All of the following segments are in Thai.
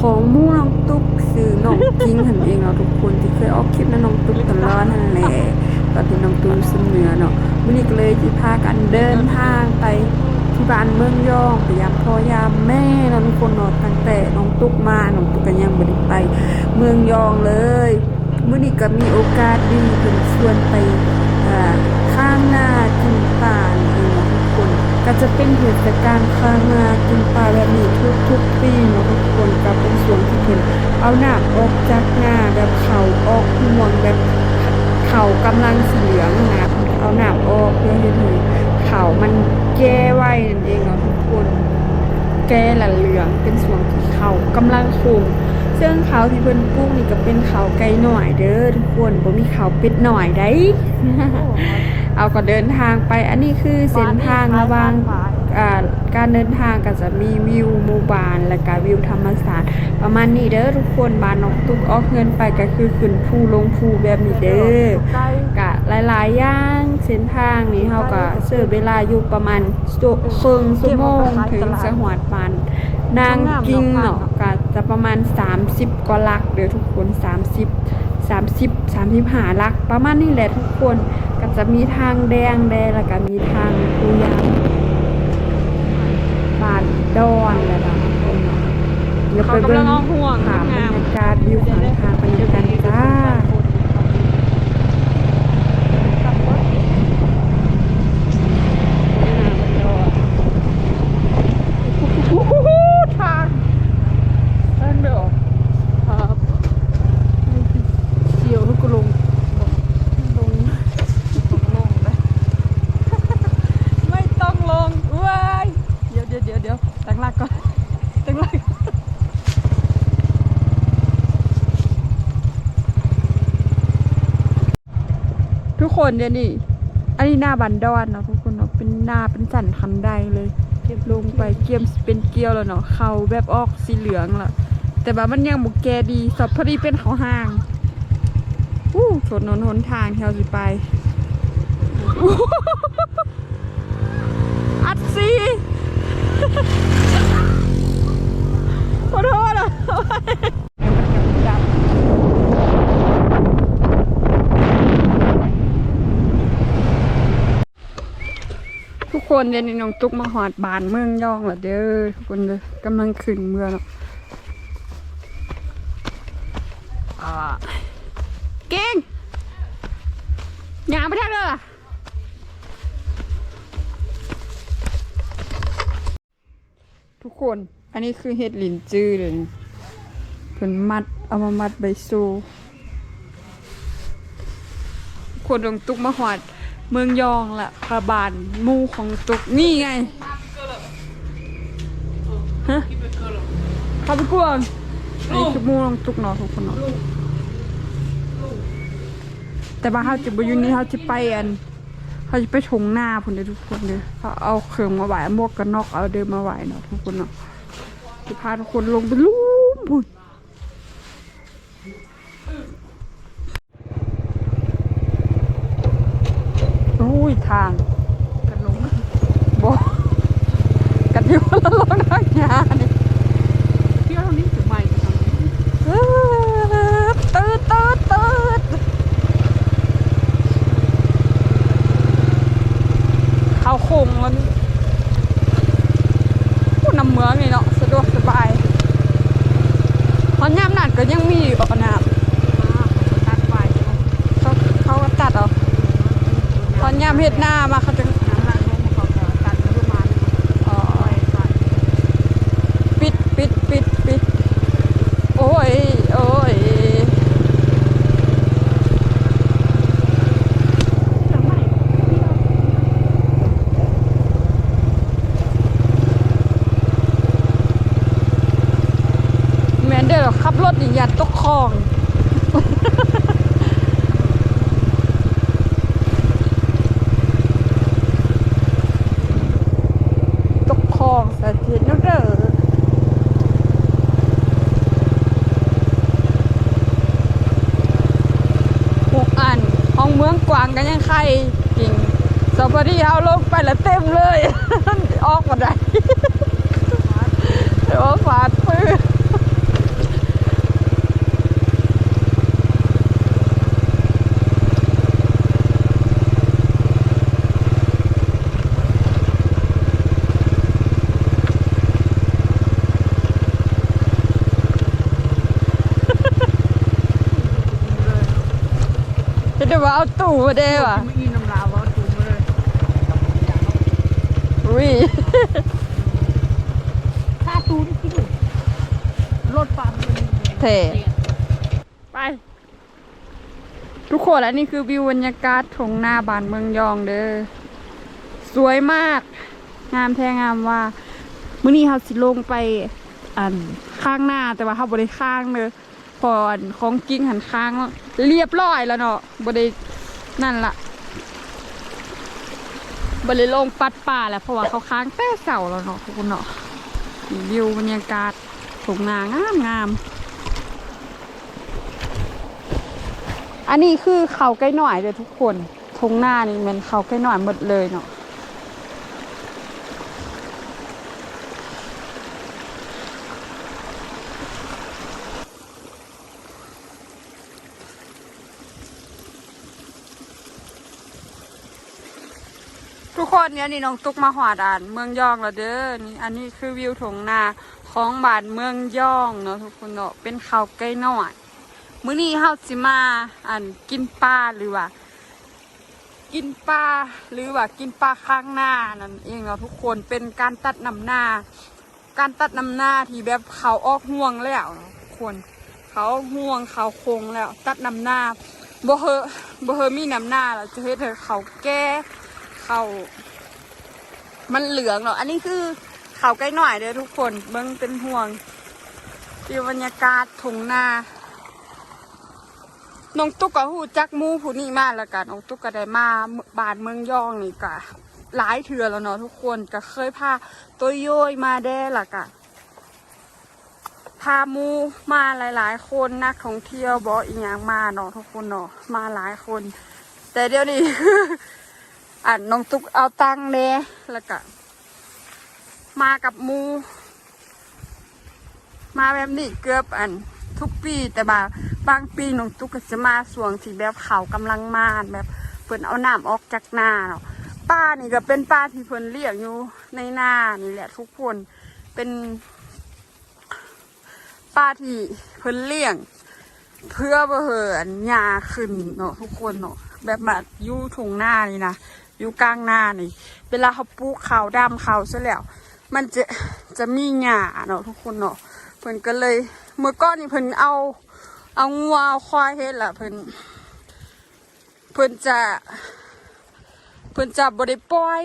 ของมู่น้องตุ๊กซื้อน้องกิ้งหันเองเนาทุกคนที่เคยออกคลิปนะน้องตุ๊กตลอดนั่นแหละตอนที่น้องตุ๊กซึ่งเหนือเนาะวันนี้ก็เลยจะพากันเดินทางไปที่บ้านเมืองยองไปยามพ่อยามแม่เนาะทุกคนเนาะตั้งแต่น้องตุ๊กมาน้องตุ๊กก็ยังบ่ได้ไป เมืองยองเลยมื้อนี้ก็มีโอกาสดีเพิ่นชวนไปข้างหน้า ก็จะเป็นเทศกาลข้างหน้ากินปลาแบบนี้ทุกๆปีเนาะทุกคนก็เป็นช่วงที่เพิ่นเอาหน้าออกจากหน้าแบบเข่าออกห่วงแบบเข่ากำลังสีเหลืองนะเอาหน้าออกเพื่อให้ถึงเข่ามันแก้ไว้นั่นเองเนาะทุกคน แก่ละเหลืองเป็นส่วนที่เข่ากำลังคงซึ่งเขาที่เพิ่นปลูกนี่ก็เป็นเขาไก่หน่อยเด้อทุกคนบ่มีเขาเป็ดหน่อยได้ เอาก็เดินทางไป อันนี้คือเส้นทางระหว่างอ่าการเดินทางก็จะมีวิวหมู่บ้านและก็วิวธรรมศาสตร์ประมาณนี้เด้อทุกคนบ้านนกตุกออกเงินไปก็คือขึ้นภูลงภูแบบนี้เด้อกะหลายๆอย่างเส้นทางนี้เฮาก็เสิร์ฟเวลาอยู่ประมาณชั่วครึ่งชั่วโมงถึงสหวดบานนางกิ้งเนาะก็จะประมาณ 30กว่าลักเด้อทุกคน 30 30 35ลักประมาณนี้แหละทุกคนก็ จะมีทางแดงแดงแล้วก็มีทางปูยางบานดอนแล้วนะทุกคนเนาะเดี๋ยวไปเบิ่งค่ะบรรยากาศวิวข้างทางไปดูกันจ้า ทางทางเดียวครับเกี่ยวทุกลงลงลงเลยไม่ต้องลงเว้ยเดี๋ยวเดี๋ยวเดี๋ยวเดี๋ยวตั้งหลักก่อนตั้งหลัก ทุกคนเดี๋ยนี้อันนี้หน้าบันดอนเนาะทุกคนเนาะเป็นหน้าเป็นสันคันไดเลยลงไปเกียมเป็นเกลียวแล้วเนาะเขาแบบออกสีเหลืองละแต่ว่ามันยังบุกแกดีสอบพอดีเป็นเขาห่างอู้ถนนหนทางที่เราสิไปอัดซีขอโทษอะทุก คนเดี๋ยวนี้น้องตุ๊กมาหอดบานเมืองย่องและเด้อทุกคนเลยกำลังขึ้นเมืองอ่าเก่งยางไปทางเด้อทุกคน อันนี้คือเห็ดหลินจื้อเลยนี่เพิ่นมัด เอามามัดใบซทุกคนลงตุกมาหอด เมืองยองละพระบานมูของตุกนี่ไงฮะข้าไปกวางนี่คือมูของตุกเนาะทุกคนเนาะแต่ว่าเขาจะไปอยู่นี่เขาจะไปอันเขาจะไปชงหน้าพุ่นเด้ทุกคนเด้อเขาเอาเครื่องมาไหวมวกกันนอกเอาเดินมาไหวเนาะทุกคนเนาะจะพาทุกคนลงไปลุ่มพุ่นโอ้ย ทางกันลงบกกันที่ว่าเราลงทางยานี่เที่ยวเท่านี้ถึงใหม่จะทำยังไงตืดตืดตืด เขาคงมันผู้นำเมืองนี่เนาะสะดวกสบายเพราะย่ามนัดก็ยังมีอยู่อะนะตัดไฟเขาเขาก็ตัดเอาตอนย่ามเฮ็ดหน้ามาเขาจะอ๋อปิดปิดปิดปิดโอ้ยโอ้ย แมนเดอร์ขับรถนี่อย่าตกคลอง ตกคลองสะเทียนเด้อหกอัน ห้องเมืองกวางกันยังใครจริงสอบดีเอาลงไปแล้วเต็มเลย ออกมาได้ เดี๋ยวว่าฟาดปื้อ เดี๋ย วว่าเอาตู้มาเด้ว่ะไม่อินน้ำลาวว่าตูมาเลยอุ้ยถ้าตูนี่คิดดูรถปั๊มมันเท่ไป ทุกคนอันนี้คือวิวบรรยากาศของหน้าบ้านเมืองยองเด้อสวยมาก งามแท้งามว่ามื้อนี้เราสิลงไปอันข้างหน้าแต่ว่าเราบ่ได้ข้างเด้อ พอของจริงหันข้างเรียบร้อยแล้วเนาะบ่ได้นั่นละบ่ได้ลงปัดป่าแล้วเพราะว่าเขาค้างแต่เสาแล้วเนาะทุกคนเนาะวิวบรรยากาศของนางามงามอันนี้คือเขาใกล้หน่อยเลยทุกคนทงหน้านี่มันเขาใกล้หน่อยหมดเลยเนาะ เนี่ยนี่น้องตุ๊กมาหวาดอ่านเมืองยองแล้วเด้อนี่อันนี้คือวิวถงนาของบานเมืองยองเนาะทุกคนเนาะเป็นเขาใกล้หน่อยมื้อนี้เฮาสิมาอันกินปลาหรือว่า กินปลาหรือว่ากินปลาข้างหน้านั่นเองเนาะทุกคนเป็นการตัดนำหน้า การตัดนำหน้าที่แบบเขาออกห่วงแล้วทุกคนเขาห่วงเขาโคงแล้ว ตัดนำหน้าบ่เฮอบ่เฮอมีนำหน้าแล้วจะเฮ็ดให้เขาแก้เขา มันเหลืองเนาะอันนี้คือเขาใกล้หน่อยเด้อทุกคนเบิ่งเป็นห่วงที่บรรยากาศทุ่งนาน้องตุ๊กก็หูจักมูผู้นี้มากแล้วกันน้องตุ๊กก็ได้มาบานเมืองยองนี่ก็หลายเถื่อแล้วเนาะทุกคนก็เคยพาตัวโยยมาแด้ละกะพามูมาหลายๆ คนนักท่องเที่ยวบออีหยังมาเนาะทุกคนเนาะมาหลายคน แต่เดี๋ยวนี้ อะน้องตุ๊กเอาตังเน่แล้วก็มากับมู มาแบบนี้เกือบอันทุกปีแต่บาบางปีน้องตุ๊กก็จะมาสวงที่แบบเขากำลังมาแบบเพิ่นเอาน้ำออกจากนาเนาะป้านี่ก็เป็นป้าที่เพิ่นเลี้ยงอยู่ในนานี่แหละทุกคนเป็นป้าที่เพิ่นเลี้ยง เพื่อบ่เหินหญ้าขึ้นเนาะทุกคนเนาะแบบมาอยู่ทุ่งหน้านี่นะ อยู่กลางนานี่ เวลาเขาปลูกข้าวดำขาวซะแล้ว มันจะจะมีหญ้าเนาะทุกคนเนาะเพิ่นก็เลยเมื่อก่อนนี่เพิ่นเอาเอางัวเอาควายเฮ็ดล่ะเพิ่นเพิ่นจะเพิ่นจะบ่ได้ปล่อย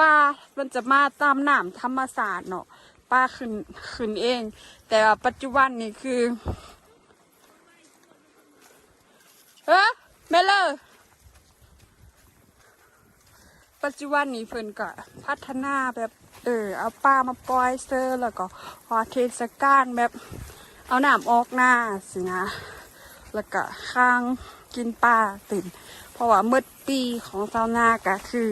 ปลาเพิ่นจะมาตามน้ำธรรมศาสตร์เนาะปลาขึ้นขึ้นเอง แต่ว่าปัจจุบันนี่คือเออแม่เลอ ปัจจุบันนี้เพิ่นก็พัฒนาแบบเออเอาปลามาปล่อยเซอร์แล้วก็พอเทศกาลแบบเอาหน้ำออกหน้าสินะ แล้วก็ข้างกินปลาตื่นเพราะว่าเมื่อปีของเจ้าหน้าก็คือ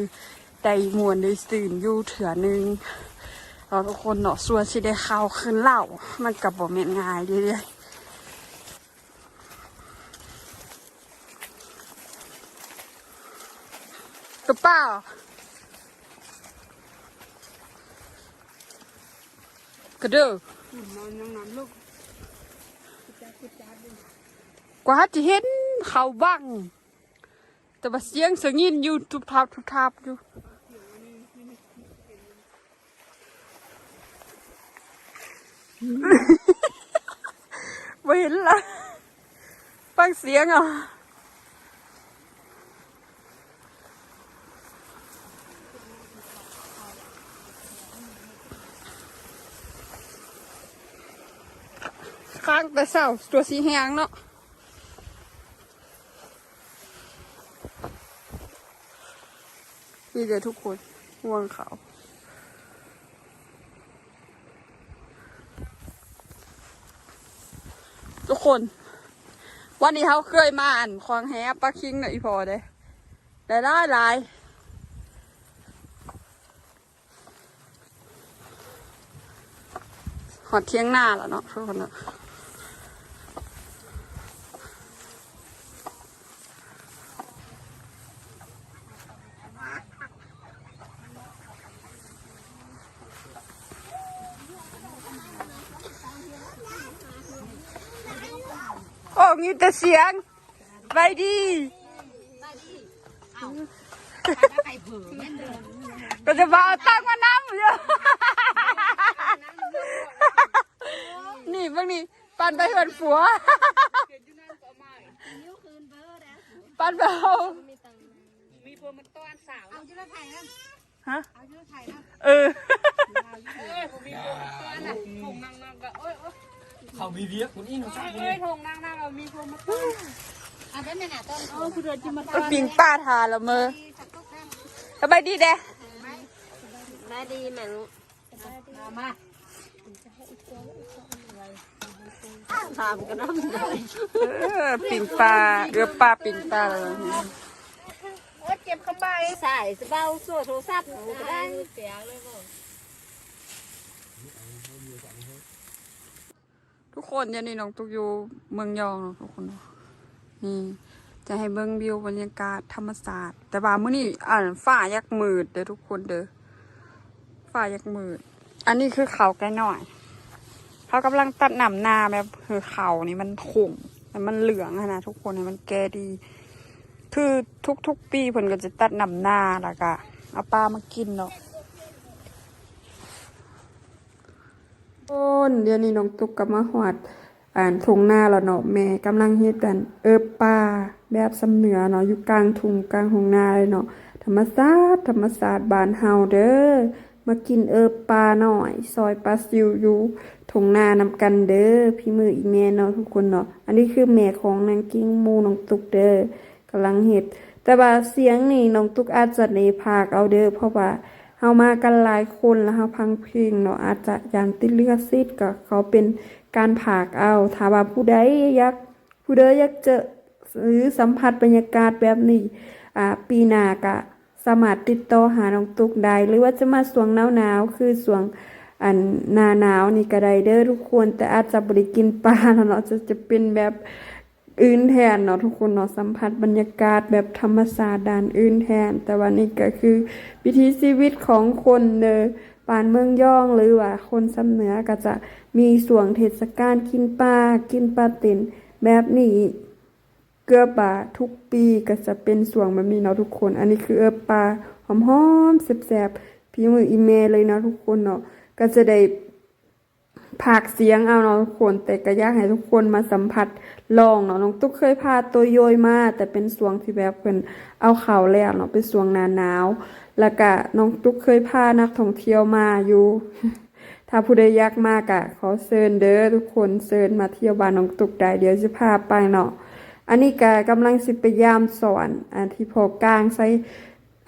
ได้มวนได้สื่นอยู่เถื่อนึงเราทุกคนเนาะส่วนสิได้เข่าขึ้นเหล่ามันกับบ่แม่นง่ายเด้อย ตัวเปล่ากระเด้อมันยังน้ำลูกกว่าจะเห็นเขาบ้าง แต่ว่าเสียงเสียงยินอยู่ทุบทับทุบทับอยู่ไม่เห็นละฟังเสียงอะ แต่เศร้าตัวสีแหงเนาะนี่เดี๋ยวทุกคนห่วงเขาทุกคน วันนี้เขาเคยมาอ่านควางแฮปลาคิงหน่อยพอเด้ได้ได้หลายหอดเที่ยงหน้าแล้วเนาะทุกคนเนาะโอ้มี แต่เสียงไปดีก็จะมาเอาตังมาน้ำเยอะนี่บางนี่ปันไปเหินผัวปันไปเอามีพวกมันต้อนสาวเอาจุลไทยนะฮะเอาจุลไทยนะเออเอ้ยผมมีพวกมันต้อนอะทงนางนางก็เอ้ย เอ้ยเขามีเวียคุณอิงเขาชอบเอ้ยทงนางนางเอามีพวกมันต้อนเอาเป็นแม่น่ะต้นเอาคุณเดินจิมาต้เอาอนปิงป้าทาละเมอสบายดีเด้มาดีแม่ลูกมาถามกันน้ำเลยเออปิงปลาเรือปลาปิงปลาอะไรโอ้เจ็บขบายใส่สเบาสู้โทรศัพท์ก็ได้เสียงเลยบ่ ทุกคนยวนี้น้องตุกอยู่เมืองยองเนาะทุกคนเนาะนี่จะให้เบิ่งวิวบรรยากาศธรรมศาสตร์ แต่ว่ามื้อนี้อ่านฝ้ายักมืดเด้อทุกคนเด้อฝ้ายักมืด อันนี้คือเขาแกหน่อยเขากำลังตัดหนำนาแบบคือเขานี่มันข่มแต่มันเหลืองนะทุกคนมันแกดี คือทุกๆปีเพิ่นก็จะตัดหนำนาแล้วก็เอาปลามากินเนาะ คนเดี๋ยวนี้น้องตุ๊กกับมาหอดอ่านทงหน้าแล้วเนาะแม่กำลังเฮ็ดกัน เอิบป่าแบบสำเหนือเนาะอยู่กลางทุ่งกลางหงนาเลยเนาะธรรมศาสตร์ธรรมศาสตร์บานเฮาเด้อมากินเอิบป่าหน่อย ซอยปลาซิวอยู่ทงนานำกันเด้อพี่มืออีแม่เนาะทุกคนเนาะอันนี้คือแม่ของนางกิ้งมูน้องตุกเด้อกำลังเฮ็ดแต่ว่าเสียงนี่น้องตุกอาจจะในภาคเอาเด้อเพราะว่า เฮามากันหลายคนแล้วเฮาพังเพลงเนาะอาจจะยานติดเลือดซิดก็เขาเป็นการผากเอาถ้าว่าผู้ใดอยากผู้ใดอยากเจอหรือสัมผัสบรรยากาศแบบนี้อ่าปีหน้าก็สามารถติดต่อหาน้องตุกได้หรือว่าจะมาสวงหนาวๆคือสวงอันหนาหนาวนี่ก็ได้เด้อทุกคนแต่อาจจะบริกินปลาเนาะจะจะเป็นแบบ อื่นแทนเนาะทุกคนเนาะสัมผัสบรรยากาศแบบธรรมศาสตร์ด้านอื่นแทน แต่ว่านี่ก็คือวิถีชีวิตของคนเด้อปานเมืองย่องหรือว่าคนสำเหนือก็จะมีส่วงเทศกาลกินปลากินปลาเต็นแบบนี้เกลือปลาทุกปีก็จะเป็นส่วงแบบนี้เนาะทุกคน อันนี้คือเอือปลาหอมๆแซ่บๆพี่มืออีเมลเลยเนาะทุกคนเนาะก็จะได้ผากเสียงเอาเนาะทุกคนแต่ก็อยากให้ทุกคนมาสัมผัส ลองเนาะน้องตุ๊กเคยพาตัวโยยมาแต่เป็นสวงที่แบบเพิ่นเอาเข่าแล้วเนาะเป็นสวงหนาหนาว แล้วก็น้องตุ๊กเคยพานักท่องเที่ยวมาอยู่ ถ้าผู้ใดอยากมากอะขอเชิญเด้อทุกคนเชิญมาเที่ยวบ้านน้องตุ๊กได้เดี๋ยวจะพาไปเนาะอันนี้ก็กำลังสิไปยามสอนอันที่พอกลางใส่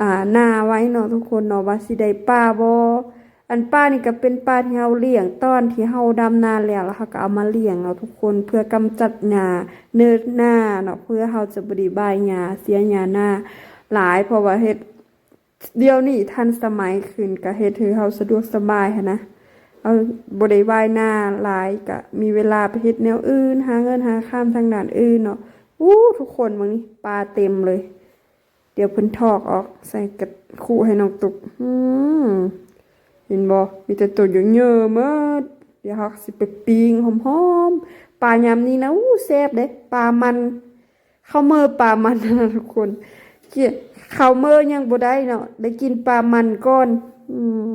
อ่าหน้าไว้เนาะทุกคนเนาะว่าสิได้ป้าบ่ อันป้านี่ก็เป็นป้าที่เฮาเลี้ยงตอนที่เฮาดำนาแล้วแล้วเฮาก็เอามาเลี้ยงเนาะทุกคนเพื่อกำจัดหญ้าเนิดหน้าเนาะเพื่อเฮาจะบ่ได้บายหญ้าเสียหญ้าหน้าหลายเพราะว่าเฮ็ดเดี๋ยวนี้ทันสมัยขึ้นก็เฮ็ดให้เฮาสะดวกสบายหันนะเอาบริวายหน้าหลายกะมีเวลาไปเฮ็ดแนวอื่น หาเงินหาข้ามทางด้านอื่นเนาะอู้ทุกคนมึงนี่ปลาเต็มเลย เดี๋ยวเพิ่นทอกออกใส่กระคู่ให้น้องตุกอืม เห็นบ่มีแต่ตัวเยอะๆมดเดี๋ยวเฮาสิไปปิ้งหอมๆปลายามนี้นะอู้แซ่บเด้ปลามันข้าวเมื่อปลามันนะทุกคนเกี่ยข้าวเมื่อยังบ่ได้เนาะได้กินปลามันก่อนอืม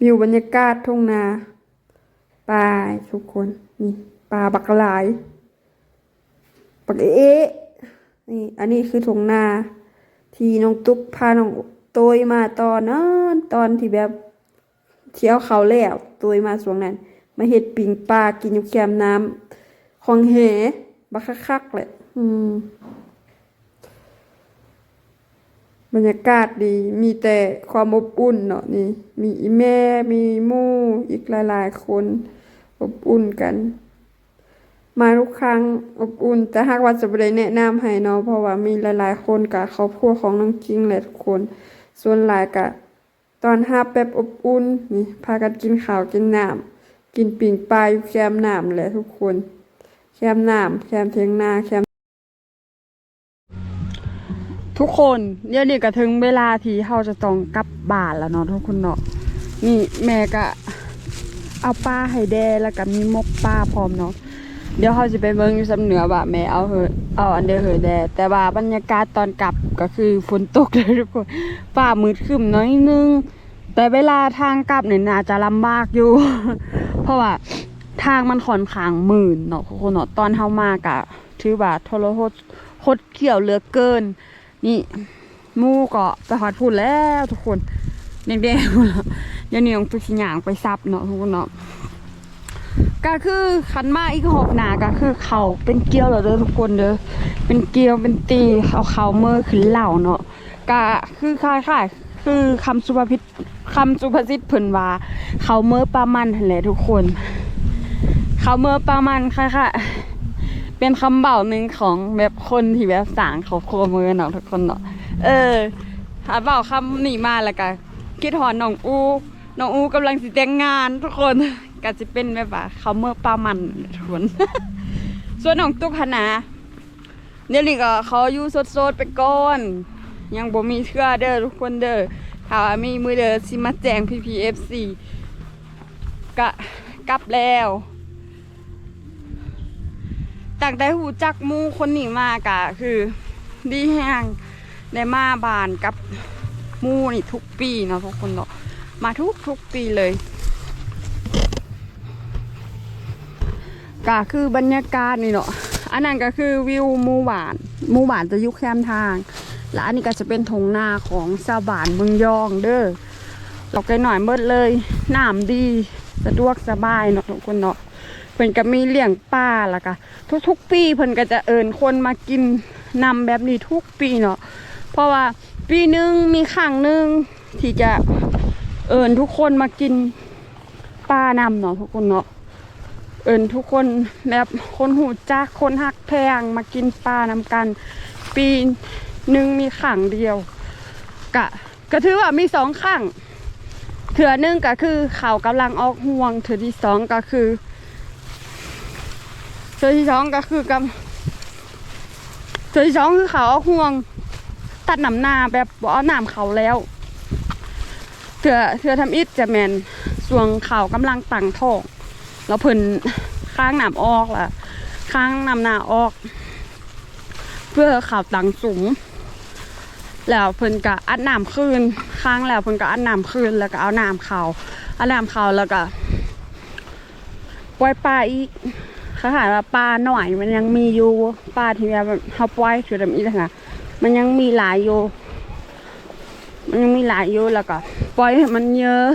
วิวบรรยากาศทุ่งนาปลาทุกคนนี่ปลาบักหลายบักเอ๊ะนี่ อันนี้คือทุ่งนา ที่น้องตุ๊กพาน้องโตยมาตอนนั้น ตอนที่แบบเที่ยวเขาแล้วโตยมาช่วงนั้น มาเฮ็ดปิงปลากินอยู่แคมน้ำของเหบักคักๆแหละอืมบรรยากาศดี มีแต่ความอบอุ่นเนาะนี่ มีอีแม่ มีมู่อีกหลายๆ คน อบอุ่นกัน มาทุกครั้งอบอุ่น แต่หากว่าจะได้แนะนำให้เนาะเพราะว่ามีหลายๆ คนกับครอบครัวของน้องกิ้งแหละทุกคน ส่วนหลายกะ ตอนฮับแบบอบอุ่นนี่พากันกินข้าวกินน้ำกินปิ่งปลาอยู่แคมน้ำแหละทุกคน แคมน้ำแคมเทียงนาแคมทุกคนเดี๋ยวนี้ก็ถึงเวลาที่เราจะต้องกลับบ้านแล้วเนาะทุกคนเนาะนี่แม่ก็เอาปลาให้แดแล้วก็มีมกปลาพร้อมเนาะ เดี๋ยวเขาจะไปเบิ่งอยู่สำเหนือว่าแม่เอาเหอะเอาอันเดอร์เหอะแดแต่ว่าบรรยากาศตอนกลับก็คือฝนตกเลยทุกคนฟ้ามืดครึ้มน้อยนึง แต่เวลาทางกลับเนี่ยน่าจะลำบากอยู่ เพราะว่าทางมันค่อนข้างหมื่นเนาะทุกคนเนาะตอนเฮามากะถือว่าทรหดหดเขี่ยวเหลือเกิน นี่มู่ก็ไปหอดพูดแล้วทุกคนแดงๆหมดแล้วเดี๋ยวนี้ต้องตุกสิหยางไปซับเนาะทุกคนเนาะ ก็คือคันมาอีกหกหนาก็คือเขาเป็นเกลียวเหรอเด้อทุกคนเด้อเป็นเกลียวเป็นตีเอาเขาเมื่อขึ้นเหล่าเนาะก็คือคล้ายๆคือคำสุภาษิตคำสุภาษิตเพิ่นว่าเขาเมื่อปลามันนั่นแหละทุกคน เขาเมื่อปลามันค่ะๆเป็นคำเบาหนึ่งของแบบคนที่แบบสางเขาโคเมื่อเนาะทุกคนเนาะเออถ้าเบาคำนี้มาแล้วก็คิดหอนน้องอูน้องอูกำลังสิแต่งงานทุกคน ก็จะเป็นแบบว่าเขาเมื่อปลามันทุกคนส่วนของตุ๊กคณะเดี๋ยนี้ก็เขาอยู่สดๆไปก่อน ยังบ่มีเทื่อเด้อทุกคนเด้อถ้ามีมือเด้อสิมาแจ้ง PPFC ก็กลับแล้วตั้งแต่หูจักมูคนนี้มากะคือดีแห้งได้มาบานกับมูนี่ทุกปีเนาะทุกคนเนาะมาทุกทุกปีเลย ก็คือบรรยากาศนี่เนาะอันนั้นก็คือวิวมู่บ้านมู่บ้านจะยุคแคมทาง และอันนี้ก็จะเป็นทงนาของชาวบ้านเมืองยองเด้อเราไกลหน่อยเมิดเลยน้ำดีสะดวกสบายเนาะทุกคนเนาะเพิ่นก็มีเลี้ยงป้าล้วก็ทุกๆปีเพิ่นก็จะเอิญคนมากินนำแบบนี้ทุกปีเนาะเพราะว่าปีหนึ่งมีครั้งหนึ่งที่จะเอิญทุกคนมากินป้านำเนาะทุกคนเนาะ เอินทุกคนแบบคนหูจักคนหักแพงมากินปลานำกัน ปีหนึ่งมีขังเดียว กะก็ถือว่ามีสองขังเถือนึงก็คือเขากำลังออกห่วงเถือที่สองก็คือเถือที่สองก็คือกำเถือที่สองคือเขาออกห่วง ตัดหนำหน้าแบบบ่อาหนามเขาแล้วเถือเถือทำอิฐจะแมนส่วงเขากำลังตั้งท้อง แล้วเพิ่นข้างน้ำออกล่ะ ข้างนำหน้าออก เพื่อข่าวตังสูงแล้วเพิ่นก็อัดน้ำคืนข้างแล้วเพิ่นก็อัดน้ำคืนแล้วก็เอาน้ำเขาเอาน้ำเขาแล้วก็ปล่อยปลาอีกเขาหาว่าปลาหน่อยมันยังมีอยู่ปลาที่แบบเขาปล่อยคือแบบนี้นะมันยังมีหลายอยู่มันยังมีหลายอยู่แล้วก็ปล่อยให้มันเยอะ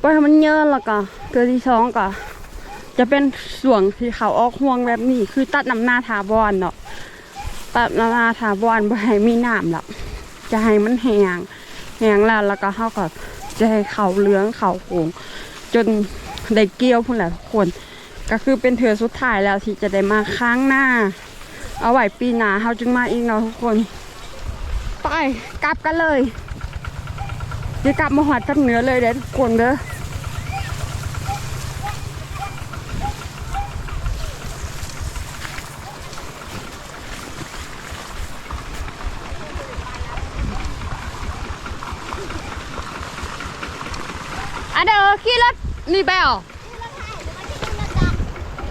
ปล่อยให้มันเยอะแล้วก็ เกลือที่สองก็จะเป็นส่วงที่เขาออกห่วงแบบนี้ คือตัดน้ำหน้าทาบอนเนาะตัดน้ำหน้าทาบอนบ่ให้มีน้ำหรอกจะให้มันแหงแหงแล้วแล้วก็เขาก็จะให้เขาเลืองเขาโขงจนได้เกี่ยวพุ่นแหละทุกคน ก็คือเป็นเถือสุดท้ายแล้วที่จะได้มาค้างหน้า เอาไหว้ปีหนาเขาจึงมาอีกเนาะทุกคนไปกลับกันเลยเดี๋ยวกลับมาหอดทับเหนือเลยเด้ทุกคนเด้อ อะเดี๋ยว ขี่รถนี่ไปเหรอ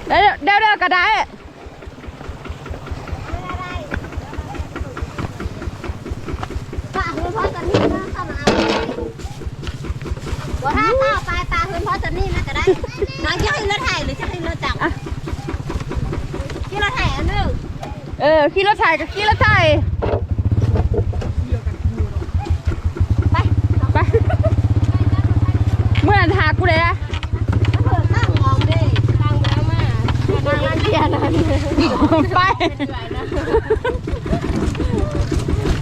เดี๋ยวเดี๋ยวเดี๋ยวก็ได้ป้าคือพ่อตอนนี้นะเข้ามาเอาบ่ถ้าข้าวปลายปลาคือพ่อตอนนี้นะก็ได้น้องจะให้รถไถหรือจะให้รถจักรที่รถไถอันนึงเออขี่รถไถกับขี่รถไถ ไป ไปเมื่อนั้นหากูเลยนะ เปิดตั้งมองดิตั้งแล้วมาตั้งร้านเบียร์นั่นไป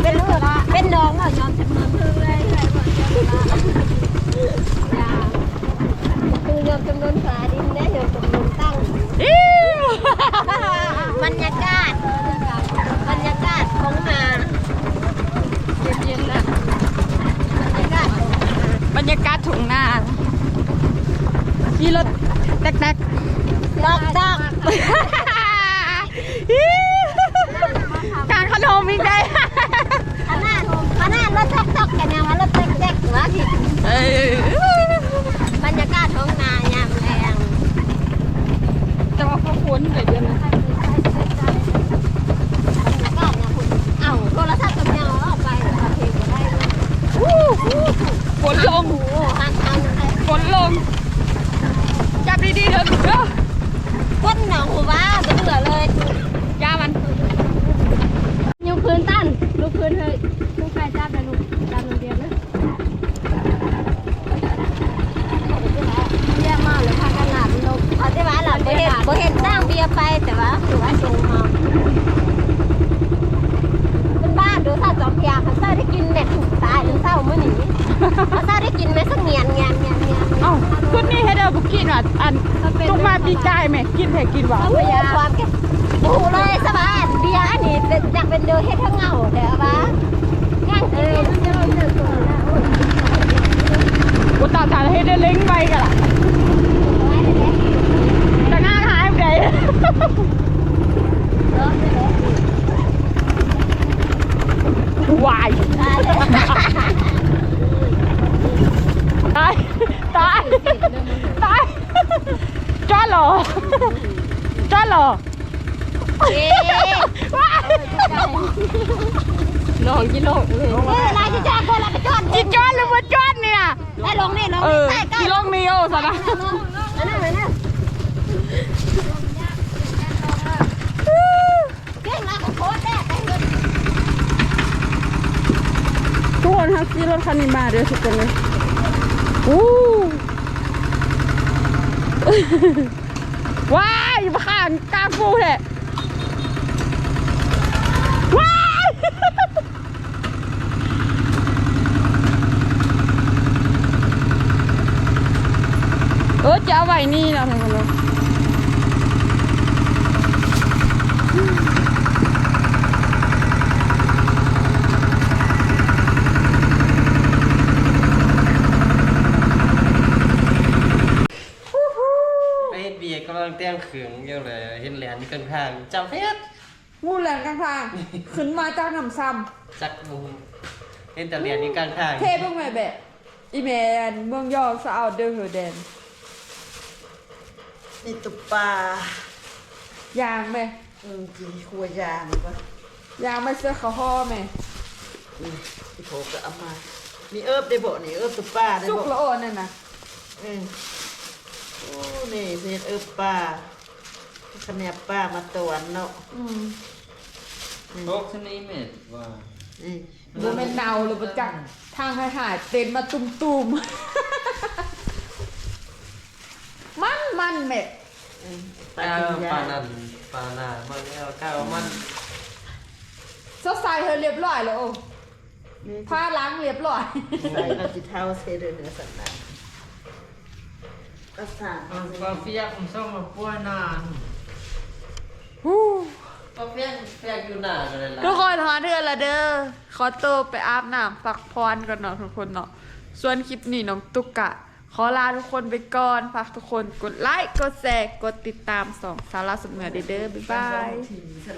เป็นลูกละเป็นน้องเหรอยอมจำนวนพึ่งเลยใครบอกจำนวนคือยอมจำนวนฝาดินได้ยอมจำนวนตั้งบรรยากาศบรรยากาศของนาเย็นๆนะบรรยากาศของนาบรรยากาศถุงนา รถแตกดอกดอกๆอิ๊วการขนมอีกได้ขนาดขนาดรถตกตกกันยังว่ารถเด็กๆวะที่เออบรรยากาศของนายามแรงแต่ว่าพวกฝนเลยเดี๋ยวนะบรรยากาศเนี่ยคุณเอ้าโทรศัพท์กับยาวเอาไปเหรอคะเพลงก็ได้เลยฝนลง หลือเลยย่ามันยูพื้นตั้นลูกพื้นเฮ้ยลูกใครจับเลยลูกจับโรงเรียนนะเยี่ยมมากเลยพากันหลับลูกเอาใช่ไหมหลับบ่เห็นบ่เห็นตั้งเบียร์ไปแต่ว่าถือว่าชงมาเกมาปีกายไหมกินแท้กินหวานเอาพยาความแก่โอ้โหเลยสบายเบียร์อันนี้เป็นอยากเป็นเดือเฮ็ดทั้งเงาแต่ว่าย่างกินมันจะมันจะตัวนะโอ้ยกูตามทางให้ได้เล้งไปกันล่ะแต่งานหายไปไหนวายตายตายตายตาย จ้าเหรอจ้าเหรอเอ๊ะว้ายลองกินลงเลยเอ้ยนายจะแจ้งคนละไปจอดจีจ้อนหรือว่าจ้อนเนี่ยได้ลงนี่ลงเอนี่อใต้ใกล้กีลงนีโอสนะนั่นนั่นนั่นเก่งนะโคตรแน่แต่เงินทุกคนฮักกี้รถคันนี้มาเดี๋ยวทุกคนเลยอู้ ว้ายมาข้างกลางฟูแท้ว้ายเออจะเอาไว้นี่นะทุกคนเลย ไปเฮ็ดเบียร์กำลั งเต้งขืองยู่เลยเห็นแหลนนี่ข้างๆจำเพชรงูแหลมกลางทาง ขึ้นมาจากน้ำซ้จักมุมเห็นแต่แหลนนี่ข้างำเทพเพิ่งแม่แบะอีแมนเมืองยองสะเอาเดอร์เฮอแดนนี่ตุปปายางไหมอืมจีหัวยางปะยางไม่เสื้อเขาห่อไหมนี่ที่โผล่ก็เอามา มีเอิบได้บ่นี่เอิบตุปปาได้สุกบ่ละโอนนั่นนะเออ โอ้นี่เศษเอิบปลาคะแนนปลามาตวนเนาะอืมๆโลกชนิดเม็ดว่านี่โมเมนเนาหรือประจักทางหายหายๆเต็นมาตุ่มตุ่มๆ มันมันแม่เออปลาก้าวกินยาปลานั่นปลาหน้ามันแล้วก้าวมันเจ้าใส่เธอเรียบร้อยแล้วโอ้นี่ผ้าล้างเรียบร้อยใส่เราจิเท้าเซเดอร์เนื้อสันดานก็สั่งปลาเฟียกมันส่ง มาป่วยนานฮู้ปลาเฟียกเฟียกอยู่หน้ากันเลยล่ะทุกคนขอเดือนละเด้อขอตัวไปอาบน้ำพักพรก่อนเนาะทุกคนเนาะส่วนคลิปนี้น้องตุกกะ ขอลาทุกคนไปก่อนฝากทุกคนกดไลค์กดแชร์กดติดตามสองสาระสุดเหนือเด้อบ๊ายบาย